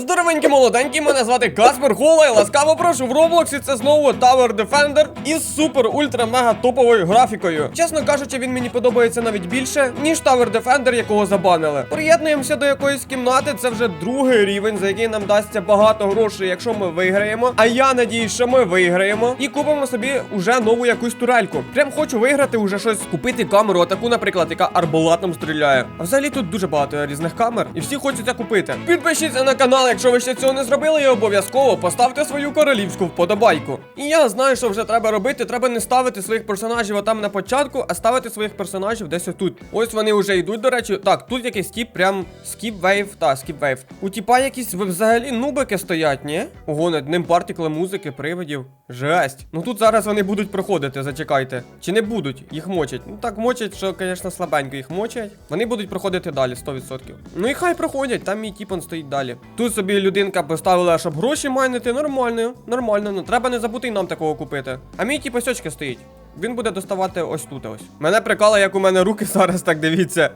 Здоровенькі молоденькі, мене звати Каспер Хола і ласкаво прошу в Роблоксі. Це знову Tower Defender із супер ультра мега топовою графікою. Чесно кажучи, він мені подобається навіть більше, ніж Tower Defender, якого забанили. Приєднуємося до якоїсь кімнати. Це вже другий рівень, за який нам дасться багато грошей, якщо ми виграємо. А я надіюсь, що ми виграємо і купимо собі уже нову якусь турельку. Прям хочу виграти уже щось, купити камеру, отаку, наприклад, яка арбалатом стріляє. А взагалі тут дуже багато різних камер, і всі хочуть це купити. Підпишіться на канал, якщо ви ще цього не зробили, обов'язково поставте свою королівську вподобайку. І я знаю, що вже треба робити. Треба не ставити своїх персонажів отам на початку, а ставити своїх персонажів десь отут. Ось вони вже йдуть, до речі. Так, тут якийсь тіп, прям скіп вейв, та скіп вейв. У тіпа якісь взагалі нубики стоять, ні? Ого, над ним партикли музики, привидів. Жесть. Ну тут зараз вони будуть проходити, зачекайте. Чи не будуть? Їх мочать. Ну так мочать, що, звісно, слабенько їх мочать. Вони будуть проходити далі, 100%. Ну і хай проходять, там мій тіпон стоїть далі. Тут собі людинка поставила, щоб гроші майнити. Нормально, нормально. Ну треба не забути і нам такого купити. А мій ті пасьочки стоїть. Він буде доставати ось тут ось. Мене прикала, як у мене руки зараз, так дивіться.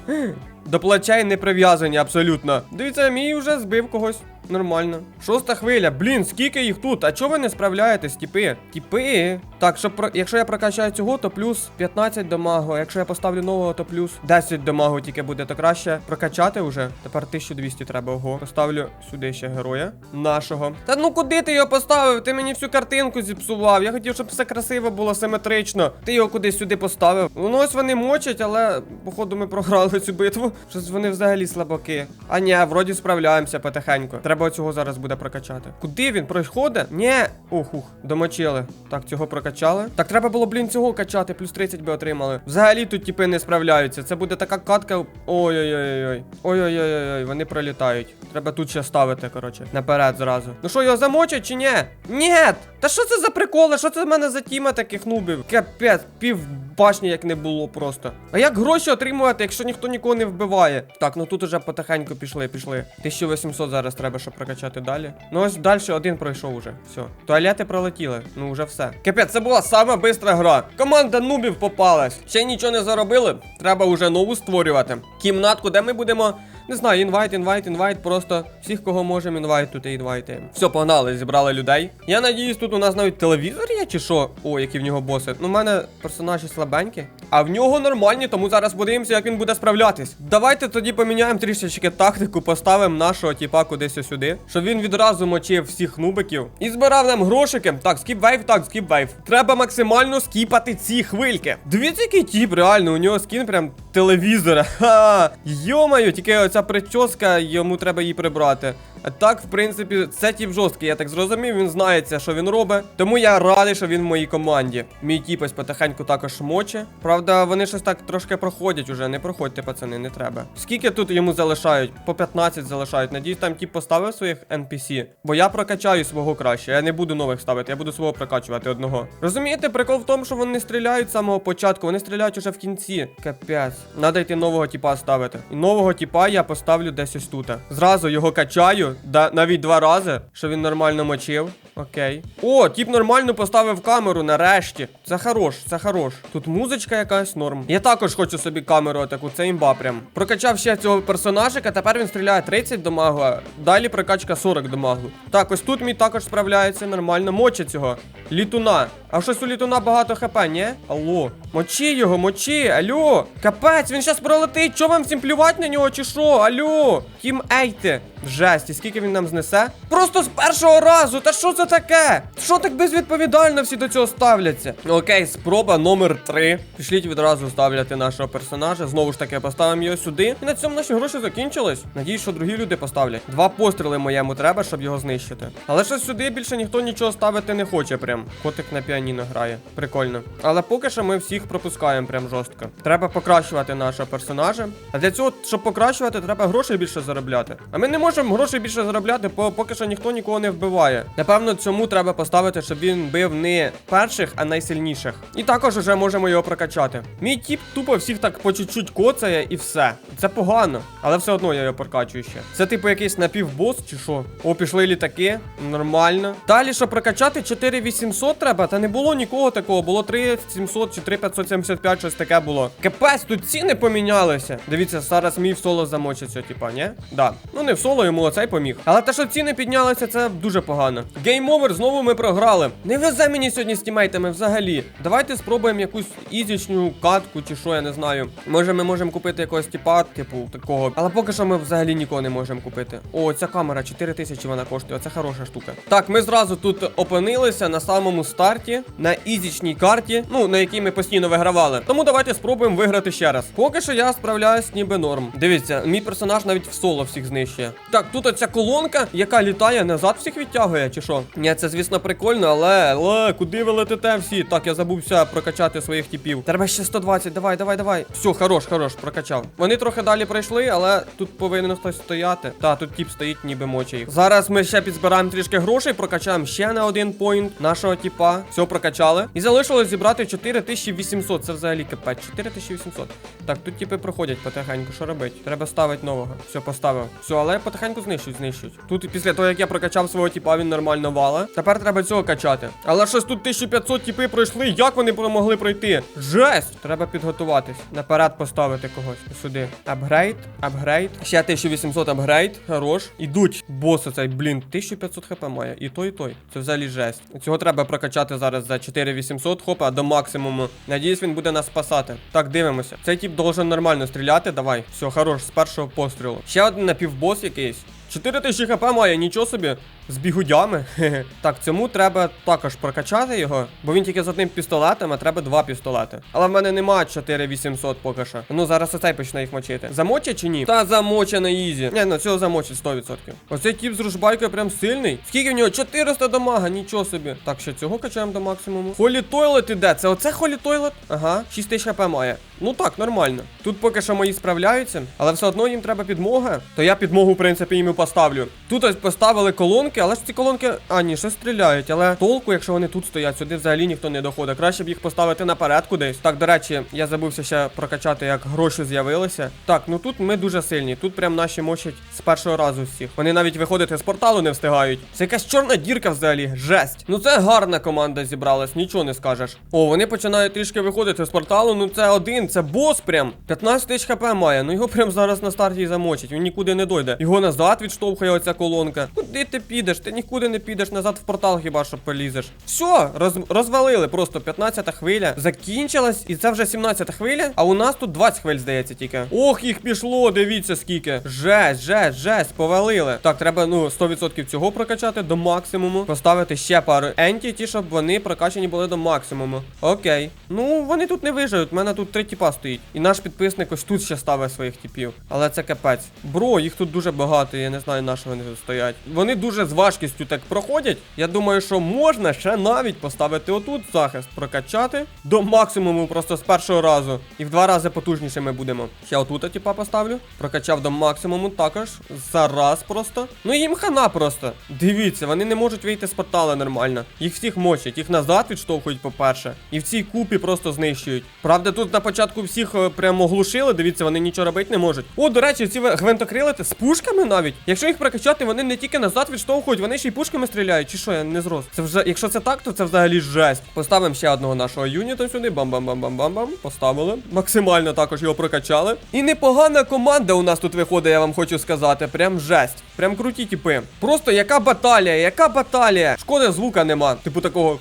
До плечей не прив'язані абсолютно. Дивіться, мій вже збив когось. Нормально. Шоста хвиля. Блін, скільки їх тут? А чого ви не справляєтесь, тіпи? Тіпи. Так, щоб про... якщо я прокачаю цього, то плюс 15 дамагу. Якщо я поставлю нового, то плюс 10 дамагу тільки буде, то краще прокачати вже. Тепер 1200 треба. Ого. Поставлю сюди ще героя нашого. Та ну куди ти його поставив? Ти мені всю картинку зіпсував. Я хотів, щоб все красиво було, симетрично. Ти його кудись сюди поставив. Ну ось вони мочать, але походу ми програли цю битву. Щось вони взагалі слабаки. А ні, вроді справляємося потихеньку. Треба цього зараз буде прокачати. Куди він проходить? Ні. Ох, ух, домочили. Так, цього прокачали. Так треба було, блін, цього качати, плюс 30 би отримали. Взагалі тут типи не справляються. Це буде така катка. Ой-ой-ой-ой. Ой-ой-ой-ой, вони пролітають. Треба тут ще ставити, коротше. Наперед зразу. Ну що, його замочать чи ні? Ні! Та що це за приколи? Що це в мене за тіма таких нубів? Капець, пів башні як не було просто. А як гроші отримувати, якщо ніхто нікого не вбиває? Так, ну тут уже потихеньку пішли, пішли. 1800 зараз треба, щоб прокачати далі. Ну ось далі один пройшов уже. Все. Туалети пролетіли. Ну вже все. Капець, це була сама бистра гра. Команда нубів попалась. Ще нічого не заробили. Треба вже нову створювати. Кімнатку, де ми будемо. Не знаю, інвайт, інвайт, інвайт. Просто всіх, кого можемо, інвайт тут і інвайтаємо. Все, погнали, зібрали людей. Я надіюсь, тут у нас навіть телевізор є чи що? О, які в нього боси. Ну, в мене персонажі слабенькі. А в нього нормальні, тому зараз подивимося, як він буде справлятись. Давайте тоді поміняємо трішечки тактику, поставимо нашого тіпа кудись сюди, щоб він відразу мочив всіх нубиків і збирав нам грошики. Так, скіп вейв, так, скіп вейв. Треба максимально скіпати ці хвильки. Дивіться, який тіп, реально, у нього скін прям телевізора. Ха! Йомаю, тільки оця прическа, йому треба її прибрати. Так, в принципі, це тіп жорсткий, я так зрозумів, він знається, що він робить. Тому я радий, що він в моїй команді. Мій тіпось потихеньку також моче. Правда, вони щось так трошки проходять уже. Не проходьте, пацани, не треба. Скільки тут йому залишають? По 15 залишають. Надіюсь, там тіп поставив своїх NPC. Бо я прокачаю свого краще. Я не буду нових ставити, я буду свого прокачувати одного. Розумієте, прикол в тому, що вони не стріляють з самого початку, вони стріляють уже в кінці. Капець. Надо йти нового тіпа ставити. І нового тіпа я поставлю десь ось тут. Зразу його качаю. Да, навіть два рази, що він нормально мочив. Окей. О, тіп нормально поставив камеру нарешті. Це хорош, це хорош. Тут музичка якась норм. Я також хочу собі камеру таку, це імба прям. Прокачав ще цього персонажика, тепер він стріляє 30 дамагу, далі прокачка 40 дамагу. Так, ось тут мій також справляється нормально. Мочить цього. Літуна. А щось у літуна багато хп, ні? Алло. Мочи його, мочи, алло. Капець, він щас пролетить. Чо вам всім плювати на нього, чи що? Алло. Тім ейте. Жесть, і скільки він нам знесе? Просто з першого разу. Та що це таке? Що так безвідповідально всі до цього ставляться? Окей, спроба номер 3. Пішліть відразу ставляти нашого персонажа. Знову ж таки, поставимо його сюди. І на цьому наші гроші закінчились. Надіюсь, що другі люди поставлять. Два постріли моєму треба, щоб його знищити. Але що сюди більше ніхто нічого ставити не хоче. Прям котик на піаніно грає. Прикольно. Але поки що ми всіх пропускаємо прям жорстко. Треба покращувати нашого персонажа. А для цього, щоб покращувати, треба грошей більше заробляти. А ми не можемо грошей більше заробляти, бо поки що ніхто нікого не вбиває. Напевно, цьому треба поставити, щоб він бив не перших, а найсильніших. І також вже можемо його прокачати. Мій тіп тупо всіх так по чуть-чуть коцає і все. Це погано, але все одно я його прокачую ще. Це типу якийсь напівбос чи що? О, пішли літаки. Нормально. Далі, щоб прокачати 4800 треба, та не було нікого такого. Було 3700 чи 575, щось таке було. Капець, тут ціни помінялися. Дивіться, зараз мій в соло замочиться, типа, ні? Да. Ну не в соло, йому оцей поміг. Але те, що ціни піднялися, це дуже погано. Гейм овер, знову ми програли. Не везе мені сьогодні з тімейтами взагалі. Давайте спробуємо якусь ізічну катку чи що, я не знаю. Може, ми можемо купити якогось типа, типу, такого. Але поки що ми взагалі нікого не можемо купити. О, ця камера 4 тисячі вона коштує. Це хороша штука. Так, ми зразу тут опинилися на самому старті, на ізічній карті, ну на якій ми постійно вигравали. Тому давайте спробуємо виграти ще раз. Поки що я справляюсь ніби норм. Дивіться, мій персонаж навіть в соло всіх знищує. Так, тут оця колонка, яка літає назад, всіх відтягує, чи що? Ні, це звісно прикольно, але, але куди ви летите всі? Так, я забувся прокачати своїх типів. Треба ще 120, давай, давай, давай. Все, хорош, хорош, прокачав. Вони трохи далі пройшли, але тут повинен хтось стояти. Та, тут тіп стоїть, ніби моче їх. Зараз ми ще підзбираємо трішки грошей, прокачаємо ще на один поінт нашого тіпа. Все прокачали. І залишилось зібрати 4800. Це взагалі капець. 4800. Так, тут типи проходять потихеньку. Що робить? Треба ставити нового. Все, поставив. Все, але потихеньку знищують, знищують. Тут після того, як я прокачав свого тіпа, він нормально вала. Тепер треба цього качати. Але щось тут 1500 тіпи пройшли. Як вони могли пройти? Жесть! Треба підготуватись. Наперед поставити когось. Сюди. Апгрейд, апгрейд. Ще 1800 апгрейд. Хорош. Ідуть. Бос оцей, блін, 1500 хп має. І той, і той. Це взагалі жесть. Цього треба прокачати зараз за 4800 хопа до максимуму. Надіюсь, він буде нас спасати. Так, дивимося. Цей тип должен нормально стріляти. Давай. Все, хорош, з першого пострілу. Ще один напівбос якийсь. 4000 хп має, нічого собі. З бігудями. Так, цьому треба також прокачати його, бо він тільки з одним пістолетом, а треба два пістолети. Але в мене нема 4800 поки що. Ну зараз оцей почне їх мочити. Замочить чи ні? Та замоче на ізі. Не, ну цього замочить 100%. Оцей тіп з ружбайкою прям сильний. Скільки в нього? 400 дамага, нічого собі. Так, ще цього качаємо до максимуму. Холі тойлет іде. Це оце холі тойлет? Ага, 6000 хп має. Ну так, нормально. Тут поки що мої справляються, але все одно їм треба підмога. То я підмогу, в принципі, їм і поставлю. Тут ось поставили колонки, але ж ці колонки. А, ні, ще стріляють. Але толку, якщо вони тут стоять, сюди взагалі ніхто не доходить. Краще б їх поставити наперед кудись. Так, до речі, я забувся ще прокачати, як гроші з'явилися. Так, ну тут ми дуже сильні. Тут прям наші мочать з першого разу всіх. Вони навіть виходити з порталу не встигають. Це якась чорна дірка взагалі. Жесть. Ну це гарна команда зібралась, нічого не скажеш. О, вони починають трішки виходити з порталу. Ну це один, це бос прям. 15 тисяч хп має. Ну його прям зараз на старті замочить. Він нікуди не дойде. Його назад відштовхує оця колонка. Куди ти підеш? Ти нікуди не підеш назад в портал, хіба що полізеш. Все, роз, розвалили просто 15-та хвиля. Закінчилась, і це вже 17-та хвиля. А у нас тут 20 хвиль, здається, тільки. Ох, їх пішло, дивіться скільки. Жесть, жесть, жесть, повалили. Так, треба, ну, 100% цього прокачати до максимуму. Поставити ще пару ентіті, щоб вони прокачані були до максимуму. Окей. Ну, вони тут не виживуть. У мене тут три тіпа стоїть. І наш підписник ось тут ще ставить своїх тіпів. Але це капець. Бро, їх тут дуже багато, я не знаю, на що вони тут стоять. Вони дуже важкістю так проходять. Я думаю, що можна ще навіть поставити отут захист, прокачати до максимуму просто з першого разу. І в два рази потужніше ми будемо. Ще отут, типа, поставлю. Прокачав до максимуму також. Зараз просто. Ну їм хана просто. Дивіться, вони не можуть вийти з портала нормально. Їх всіх мочать, їх назад відштовхують, по-перше. І в цій купі просто знищують. Правда, тут на початку всіх е, прямо оглушили. Дивіться, вони нічого робити не можуть. О, до речі, ці гвинтокрилити з пушками навіть. Якщо їх прокачати, вони не тільки назад відштовхують, вони ще й пушками стріляють. Чи що, я не зрос. Це вже, якщо це так, то це взагалі жесть. Поставимо ще одного нашого юніта сюди. Бам-бам-бам-бам-бам-бам. Поставили. Максимально також його прокачали. І непогана команда у нас тут виходить, я вам хочу сказати. Прям жесть. Прям круті типи. Просто яка баталія, яка баталія. Шкода, звука нема. Типу такого.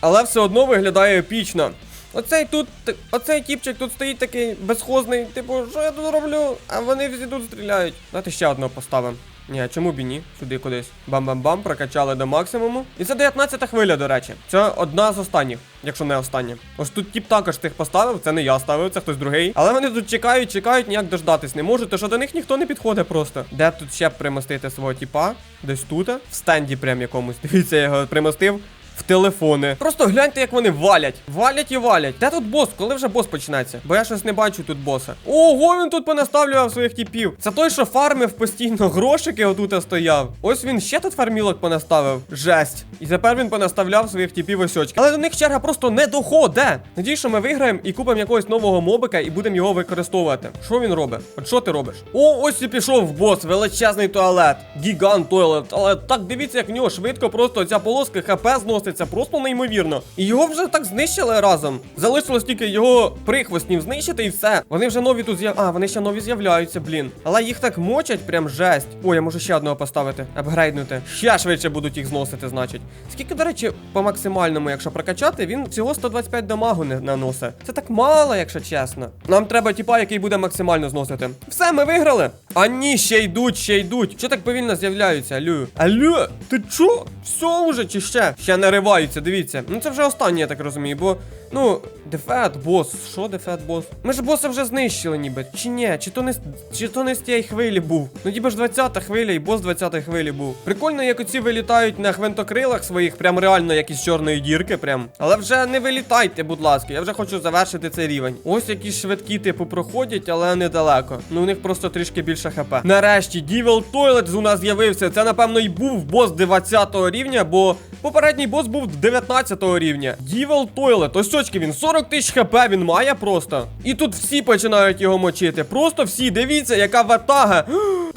Але все одно виглядає епічно. Оцей тут, оцей тіпчик тут стоїть такий безхозний, типу, що я тут роблю? А вони всі тут стріляють. Давайте ще одного поставимо. Ні, а чому б і ні? Сюди кудись. Бам-бам-бам, прокачали до максимуму. І це 19-та хвиля, до речі. Це одна з останніх, якщо не остання. Ось тут тіп також тих поставив, це не я ставив, це хтось другий. Але вони тут чекають, чекають, ніяк дождатись не можуть, то що до них ніхто не підходить просто. Де тут ще примостити свого тіпа? Десь тут, в стенді прям якомусь. Дивіться, я його примостив. В телефони. Просто гляньте, як вони валять. Валять і валять. Де тут бос? Коли вже бос почнеться? Бо я щось не бачу тут боса. Ого, він тут понаставлював своїх типів. Це той, що фармив постійно грошики отут стояв. Ось він ще тут фармілок понаставив. Жесть. І тепер він понаставляв своїх типів ось очки. Але до них черга просто не доходе. Надію, що ми виграємо і купимо якогось нового мобика і будемо його використовувати. Що він робить? От що ти робиш? О, ось і пішов в бос, величезний туалет. Гігант туалет. Але так дивіться, як в нього швидко просто ця полоска хп зносить. Це просто неймовірно. І його вже так знищили разом. Залишилось тільки його прихвостнів знищити і все. Вони вже нові тут з'яв... А, вони ще нові з'являються, блін. Але їх так мочать, прям жесть. О, я можу ще одного поставити, апгрейднути. Ще швидше будуть їх зносити, значить. Скільки, до речі, по максимальному, якщо прокачати, він всього 125 дамагу не наносить. Це так мало, якщо чесно. Нам треба тіпа, який буде максимально зносити. Все, ми виграли. А ні, ще йдуть, ще йдуть. Що так повільно з'являються? Алло. Алло, ти чо? Все уже чи ще? Ще нариваються, дивіться. Ну це вже останнє, я так розумію, бо. Ну, дефет, бос. Що дефет, бос? Ми ж боса вже знищили, ніби. Чи ні? Чи то не чи то не з тієї хвилі був? Ну ніби ж 20-та хвиля і бос 20-ї хвилі був. Прикольно, як оці вилітають на хвинтокрилах своїх, прям реально як із чорної дірки, прям. Але вже не вилітайте, будь ласка. Я вже хочу завершити цей рівень. Ось якісь швидкі, типу, проходять, але недалеко. Ну у них просто трішки більше хп. Нарешті, Devil Toilets у нас з'явився. Це, напевно, і був бос 20 рівня, бо попередній бос був 19 рівня. Devil Toilet, ось очки він 40 тисяч хп він має просто. І тут всі починають його мочити. Просто всі, дивіться, яка ватага.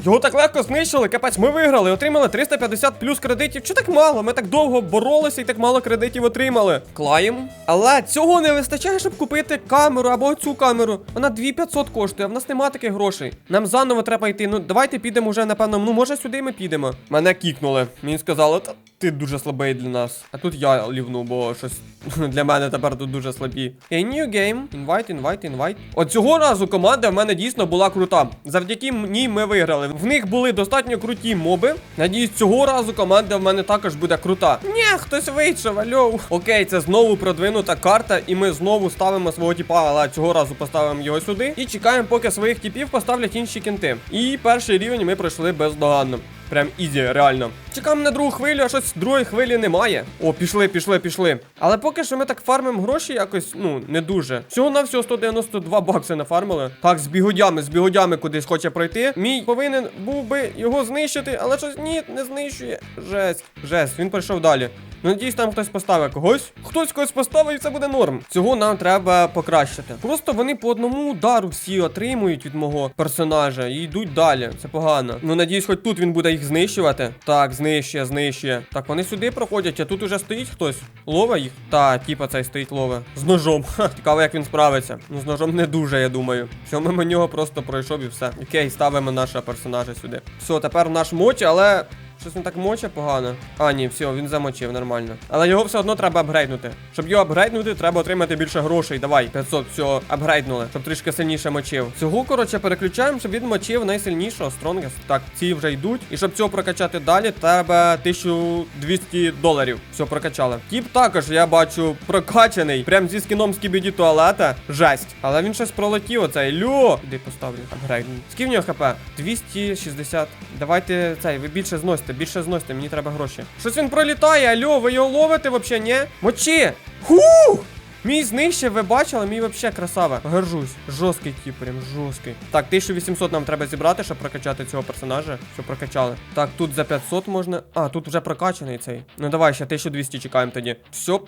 Його так легко знищили, капець, ми виграли, отримали 350 плюс кредитів. Чи так мало? Ми так довго боролися і так мало кредитів отримали. Клаєм. Але цього не вистачає, щоб купити камеру або цю камеру. Вона 2500 коштує, а в нас нема таких грошей. Нам заново треба йти. Ну давайте підемо вже, напевно. Ну, може, сюди ми підемо. Мене кікнули. Мені сказали, та ти дуже слабий для нас. А тут я лівну, бо щось для мене тепер тут дуже слабі. A new game. Invite, invite, invite. От цього разу команда в мене дійсно була крута. Завдяки мені ми виграли. В них були достатньо круті моби. Надіюсь, цього разу команда в мене також буде крута. Ні, хтось вийшов, альо. Окей, це знову продвинута карта, і ми знову ставимо свого тіпа, але цього разу поставимо його сюди. І чекаємо, поки своїх тіпів поставлять інші кінти. І перший рівень ми пройшли бездоганно. Прям ізі, реально. Чекаємо на другу хвилю, а щось другої хвилі немає. О, пішли, пішли, пішли. Але поки що ми так фармимо гроші якось, ну, не дуже. Всього на всього 192 бакси нафармили. Так, з бігодями, з бігодями кудись хоче пройти. Мій повинен був би його знищити, але щось ні, не знищує. Жесть, жесть, він пройшов далі. Ну, надіюсь, там хтось поставить когось. Хтось когось поставить, і це буде норм. Цього нам треба покращити. Просто вони по одному удару всі отримують від мого персонажа і йдуть далі. Це погано. Ну, надіюсь, хоч тут він буде їх знищувати. Так, знищує, знищує. Так, вони сюди проходять, а тут уже стоїть хтось. Лова їх? Та, типа цей стоїть лова. З ножом. Ха, цікаво, як він справиться. Ну, з ножом не дуже, я думаю. Все, мимо нього просто пройшов і все. Окей, ставимо нашого персонажа сюди. Все, тепер наш моч, але. Щось він так моче погано. А, ні, все, він замочив нормально. Але його все одно треба апгрейднути. Щоб його апгрейднути, треба отримати більше грошей. Давай, 500, все, апгрейднули, щоб трішки сильніше мочив. Цього, коротше, переключаємо, щоб він мочив найсильнішого, Strongest. Так, ці вже йдуть. І щоб цього прокачати далі, треба 1200 доларів. Все, прокачали. Тіп також, я бачу, прокачаний. Прям зі скіном скібіді туалета. Жесть. Але він щось пролетів, оцей. Льо! Іди поставлю. Апгрейд. Скільки в нього хп? 260. Давайте цей, ви більше зносите, більше зносьте, мені треба гроші. Щось він пролітає, альо, ви його ловите вообще, ні? Мочи! Хух! Мій знищив, ви бачили, мій вообще красава. Горжусь. Жорсткий тип, прям жорсткий. Так, 1800 нам треба зібрати, щоб прокачати цього персонажа. Все прокачали. Так, тут за 500 можна. А, тут вже прокачаний цей. Ну давай ще 1200 чекаємо тоді. Все,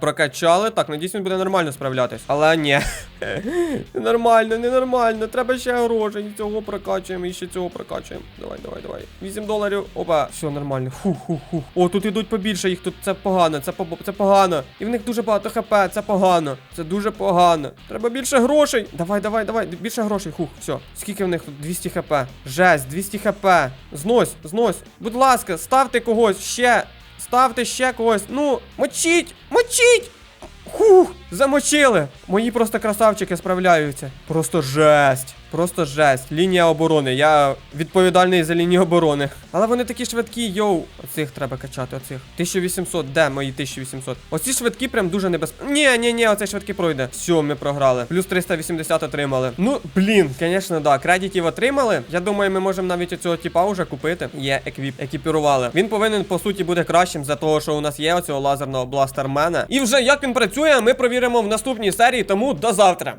прокачали. Так, надіюсь, він буде нормально справлятись. Але ні. Нормально, ненормально. Треба ще грошей. Цього прокачуємо і ще цього прокачуємо. Давай, давай, давай. 8 доларів. Опа, все нормально. Фух, фух, фух. О, тут ідуть побільше їх. Тут це погано, це це погано. І в них дуже багато хп. Це погано. Це дуже погано. Треба більше грошей. Давай, давай, давай. Більше грошей. Хух, все. Скільки в них тут? 200 хп. Жесть, 200 хп. Знось, знось. Будь ласка, ставте когось ще. Ставте ще когось. Ну, мочіть! Мочіть! Хух, замочили. Мої просто красавчики справляються. Просто жесть. Просто жесть. Лінія оборони. Я відповідальний за лінію оборони. Але вони такі швидкі, йоу. Оцих треба качати, оцих. 1800, де мої 1800? Оці швидкі прям дуже небезпечні. Ні, ні, ні, оцей швидкий пройде. Все, ми програли. Плюс 380 отримали. Ну, блін, звісно, да. Кредитів отримали. Я думаю, ми можемо навіть оцього типа вже купити. Є еквіп, екіпірували. Він повинен, по суті, бути кращим за того, що у нас є оцього лазерного бластермена. І вже як він працює, ми провіримо в наступній серії, тому до завтра.